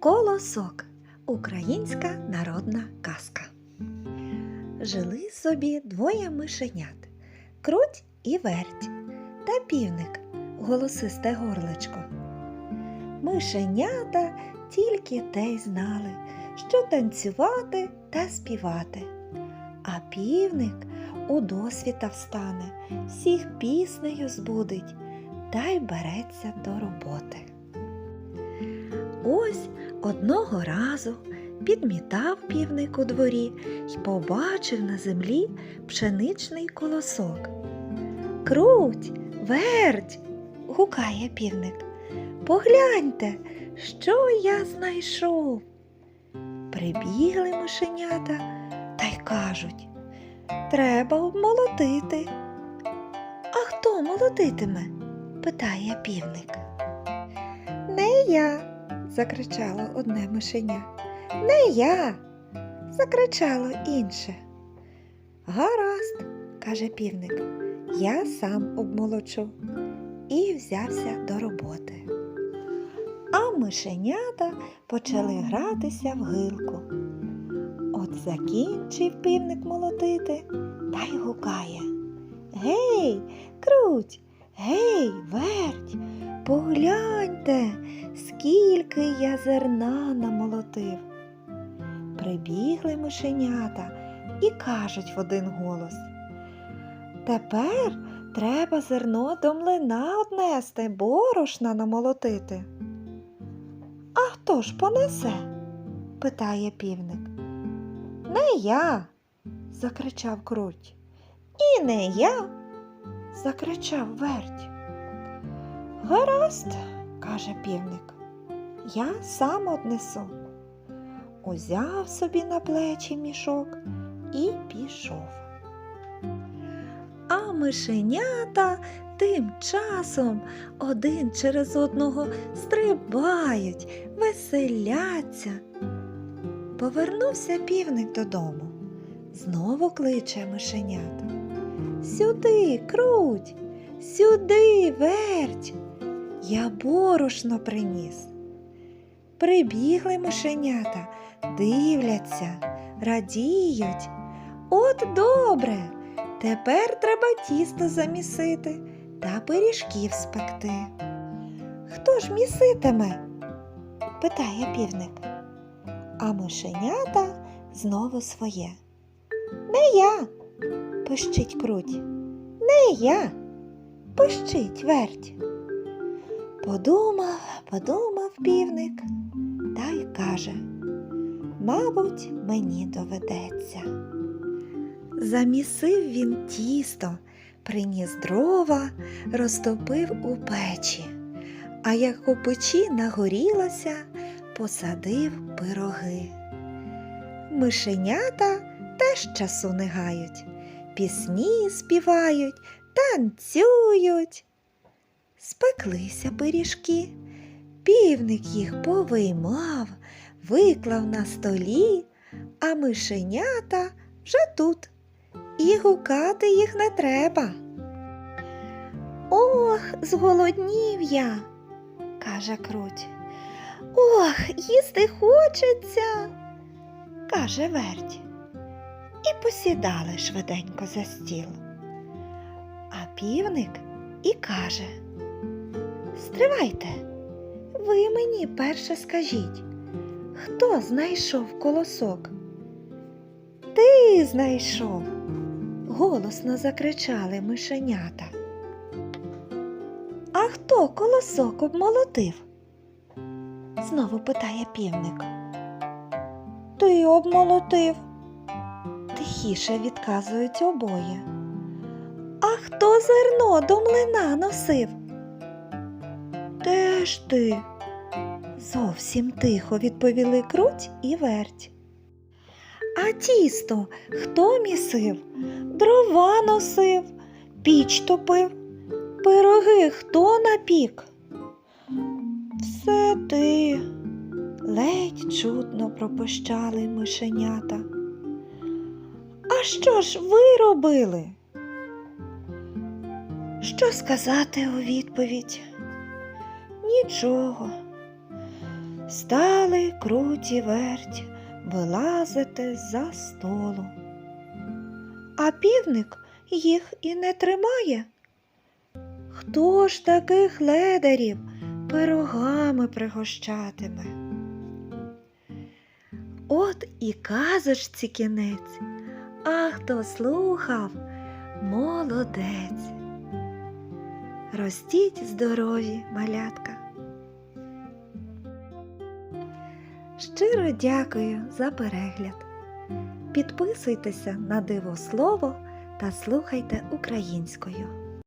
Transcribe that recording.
Колосок українська народна казка. Жили собі двоє мишенят круть і верть та півник голосисте горличко. Мишенята тільки те й знали, що танцювати та співати. А півник у досвіта встане, всіх піснею збудить та й береться до роботи. Ось одного разу підмітав півник у дворі й побачив на землі пшеничний колосок. Круть, верть, гукає півник. Погляньте, що я знайшов. Прибігли мишенята та й кажуть, треба обмолотити. А хто молотитиме? питає півник. Не я, закричало одне мишеня. Не я. закричало інше. Гаразд, каже півник, я сам обмолочу і взявся до роботи. А мишенята почали гратися в гилку. От закінчив півник молотити та й гукає. Гей, круть, гей, верть, погляньте, скільки я зерна намолотив. Прибігли мишенята і кажуть в один голос. Тепер треба зерно до млина однести, борошна намолотити. А хто ж понесе? питає півник. Не я, закричав круть. І не я, закричав верть. Гаразд, каже півник, я сам однесу. Узяв собі на плечі мішок і пішов. А мишенята тим часом один через одного стрибають, веселяться. Повернувся півник додому. Знову кличе мишенят. Сюди, круть, сюди, верть. Я борошно приніс. Прибігли мишенята, дивляться, радіють. От добре, тепер треба тісто замісити та пиріжків спекти. Хто ж міситиме? питає півник. А мишенята знову своє. Не я, пищить круть. Не я, пищить верть. Подумав, подумав півник та й каже, мабуть, мені доведеться. Замісив він тісто, приніс дрова, розтопив у печі, а як у печі нагорілося, посадив пироги. Мишенята теж часу не гають, пісні співають, танцюють. Спеклися пиріжки, півник їх повиймав, виклав на столі, а мишенята вже тут, і гукати їх не треба. Ох, зголоднів я, каже круть. Ох, їсти хочеться, каже верть. І посідали швиденько за стіл. А півник і каже Стривайте, ви мені перше скажіть, хто знайшов колосок? Ти знайшов, голосно закричали мишенята. А хто колосок обмолотив? знову питає півник. Ти обмолотив, тихіше відказують обоє. А хто зерно до млина носив? Де ж ти? Зовсім тихо відповіли круть і верть. А тісто хто місив? Дрова носив, піч топив, пироги хто напік? Все ти, ледь чутно пропощали мишенята. А що ж ви робили? Що сказати у відповідь? Нічого. Стали круті верть, вилазити за столу. А півник їх і не тримає. Хто ж таких ледарів пирогами пригощатиме? От і казочці кінець, а хто слухав, молодець. Ростіть здорові, малятка. Щиро дякую за перегляд. Підписуйтеся на диво слово та слухайте українською.